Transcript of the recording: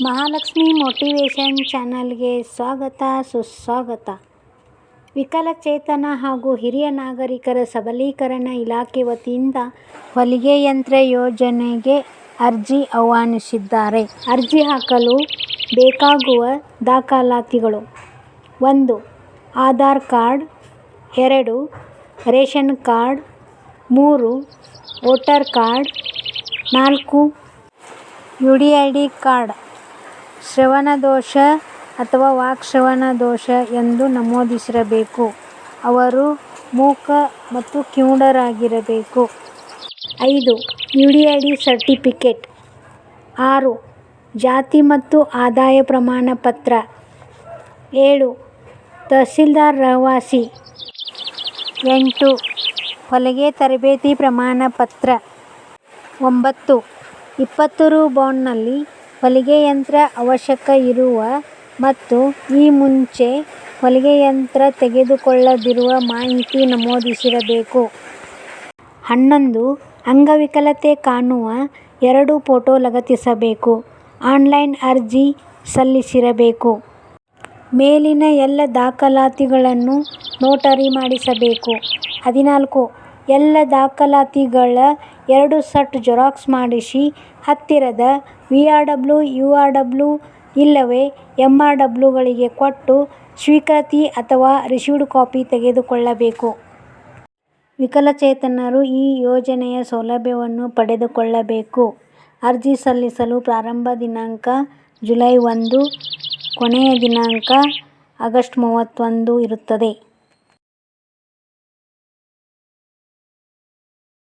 Mahalakshmi motivation ಚಾನಲ್ಗೆ ಸ್ವಾಗತ, ಸುಸ್ವಾಗತ. ವಿಕಲಚೇತನ ಹಾಗೂ ಹಿರಿಯ ನಾಗರಿಕರ ಸಬಲೀಕರಣ ಇಲಾಖೆ ವತಿಯಿಂದ ಹೊಲಿಗೆ ಯಂತ್ರ ಯೋಜನೆಗೆ ಅರ್ಜಿ ಆಹ್ವಾನಿಸಿದ್ದಾರೆ. ಅರ್ಜಿ ಹಾಕಲು ಬೇಕಾಗುವ ದಾಖಲಾತಿಗಳು ಒಂದು, ಆಧಾರ್ ಕಾರ್ಡ್, ಎರಡು, ರೇಷನ್ ಕಾರ್ಡ್, ಮೂರು, ವೋಟರ್ ಕಾರ್ಡ್, ನಾಲ್ಕು, U D I D card. ಶ್ರವಣದೋಷ ಅಥವಾ ವಾಕ್ಶ್ರವಣ ದೋಷ ಎಂದು ನಮೂದಿಸಿರಬೇಕು. ಅವರು ಮೂಕ ಮತ್ತು ಕಿವುಡರಾಗಿರಬೇಕು. ಐದು U D I D certificate. ಆರು, ಜಾತಿ ಮತ್ತು ಆದಾಯ ಪ್ರಮಾಣ ಪತ್ರ. ಏಳು, ತಹಸೀಲ್ದಾರ್ ರಹವಾಸಿ. ಎಂಟು, ಹೊಲಿಗೆ ತರಬೇತಿ ಪ್ರಮಾಣ ಪತ್ರ. ಒಂಬತ್ತು, ಇಪ್ಪತ್ತು ರು ಬಾಂಡ್ನಲ್ಲಿ ಹೊಲಿಗೆ ಯಂತ್ರ ಅವಶ್ಯಕ ಇರುವ ಮತ್ತು ಈ ಮುಂಚೆ ಹೊಲಿಗೆ ಯಂತ್ರ ತೆಗೆದುಕೊಳ್ಳದಿರುವ ಮಾಹಿತಿ ನಮೂದಿಸಿರಬೇಕು. ಹನ್ನೊಂದು, ಅಂಗವಿಕಲತೆ ಕಾಣುವ ಎರಡು ಫೋಟೋ ಲಗತ್ತಿಸಬೇಕು. ಆನ್ಲೈನ್ ಅರ್ಜಿ ಸಲ್ಲಿಸಿರಬೇಕು. ಮೇಲಿನ ಎಲ್ಲ ದಾಖಲಾತಿಗಳನ್ನು ನೋಟರಿ ಮಾಡಿಸಬೇಕು. ಹದಿನಾಲ್ಕು, ಎಲ್ಲ ದಾಖಲಾತಿಗಳ ಎರಡು ಸೆಟ್ ಜೆರಾಕ್ಸ್ ಮಾಡಿಸಿ ಹತ್ತಿರದ V R W, U R W ಇಲ್ಲವೇ ಎಂ ಆರ್ ಡಬ್ಲ್ಯೂಗಳಿಗೆ ಕೊಟ್ಟು ಸ್ವೀಕೃತಿ ಅಥವಾ ರಿಸೀವ್ಡ್ ಕಾಪಿ ತೆಗೆದುಕೊಳ್ಳಬೇಕು. ವಿಕಲಚೇತನರು ಈ ಯೋಜನೆಯ ಸೌಲಭ್ಯವನ್ನು ಪಡೆದುಕೊಳ್ಳಬೇಕು. ಅರ್ಜಿ ಸಲ್ಲಿಸಲು ಪ್ರಾರಂಭ ದಿನಾಂಕ ಜುಲೈ ಒಂದು, ಕೊನೆಯ ದಿನಾಂಕ ಆಗಸ್ಟ್ ಮೂವತ್ತೊಂದು ಇರುತ್ತದೆ.